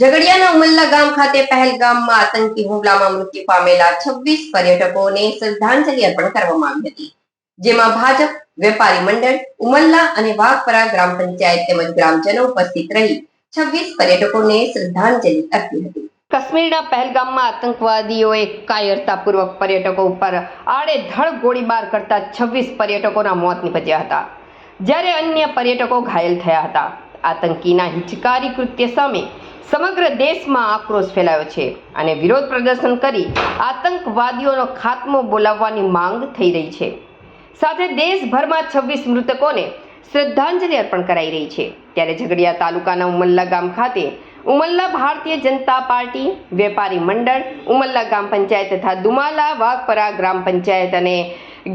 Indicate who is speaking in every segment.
Speaker 1: ઝઘડિયાના ઉમલ્લા ગામ ખાતે પહેલગામમાં આતંકી હુમલામાં મૃત્યુ પામેલા 26 પર્યટકોને શ્રદ્ધાંજલિ અર્પણ કરવામાં આવી હતી. જેમાં ભાજપ, વેપારી મંડળ ઉમલ્લા અને વાઘપરા ગ્રામ પંચાયત તેમજ ગ્રામજનો ઉપસ્થિત રહી 26 પર્યટકોને શ્રદ્ધાંજલિ અર્પી હતી. કાશ્મીરના પહેલગામમાં આતંકવાદીઓએ કાયરતાપૂર્વક પર્યટકો ઉપર આડેધડ ગોળીબાર કરતા 26 પર્યટકોના મોત નીપજ્યા હતા. જ્યારે અન્ય પર્યટકો ઘાયલ થયા હતા. આતંકીના હિચકારી કૃત્ય સામે સમગ્ર દેશમાં આક્રોશ ફેલાયો છે અને વિરોધ પ્રદર્શન કરી આતંકવાદીઓનો ખાત્મો બોલાવવાની માંગ થઈ રહી છે. સાથે દેશભરમાં 26 મૃતકોને શ્રદ્ધાંજલિ અર્પણ કરાઈ રહી છે. ત્યારે ઝઘડિયા તાલુકાના ઉમલ્લા ગામ ખાતે ઉમલ્લા ભારતીય જનતા પાર્ટી, વેપારી મંડળ, ઉમલ્લા ગ્રામ પંચાયત તથા દુમાલા વાઘપરા ગ્રામ પંચાયત અને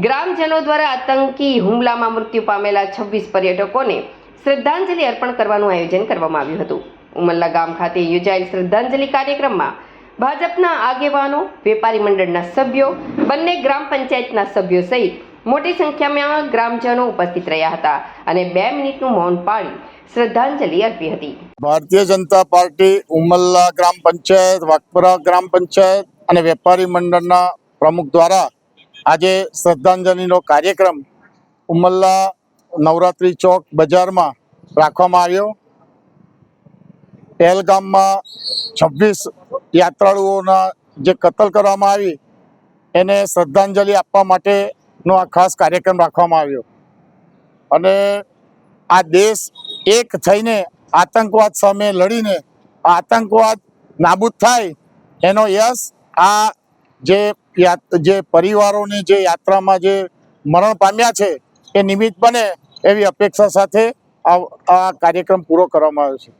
Speaker 1: ગ્રામજનો દ્વારા આતંકી હુમલામાં મૃત્યુ પામેલા 26 પર્યટકોને શ્રદ્ધાંજલિ અર્પણ કરવાનું આયોજન કરવામાં આવ્યું હતું. ઉમલ્લા ગામ ખાતે યોજાયેલ શ્રદ્ધાંજલિ કાર્યક્રમમાં ભાજપના આગેવાનો, વેપારી મંડળના સભ્યો, બંને ગ્રામ પંચાયતના સભ્યો સહિત મોટી સંખ્યામાં ગ્રામજનો ઉપસ્થિત રહ્યા હતા અને બે મિનિટનું મૌન પાળી શ્રદ્ધાંજલિ અર્પી હતી.
Speaker 2: ભારતીય જનતા પાર્ટી ઉમલ્લા ગ્રામ પંચાયત વાઘપરા ગ્રામ પંચાયત અને વેપારી મંડળના પ્રમુખ દ્વારા આજે શ્રદ્ધાંજલિનો કાર્યક્રમ ઉમલ્લા નવરાત્રી ચોક બજારમાં રાખવામાં આવ્યો. પહેલગામમાં છવ્વીસ યાત્રાળુઓના જે કતલ કરવામાં આવી, એને શ્રદ્ધાંજલિ આપવા માટેનો આ ખાસ કાર્યક્રમ રાખવામાં આવ્યો. અને આ દેશ એક થઈને આતંકવાદ સામે લડીને આતંકવાદ નાબૂદ થાય, એનો યશ આ જે જે પરિવારોની જે યાત્રામાં જે મરણ પામ્યા છે, એ નિમિત્ત બને એવી અપેક્ષા સાથે આ કાર્યક્રમ પૂરો કરવામાં આવ્યો છે.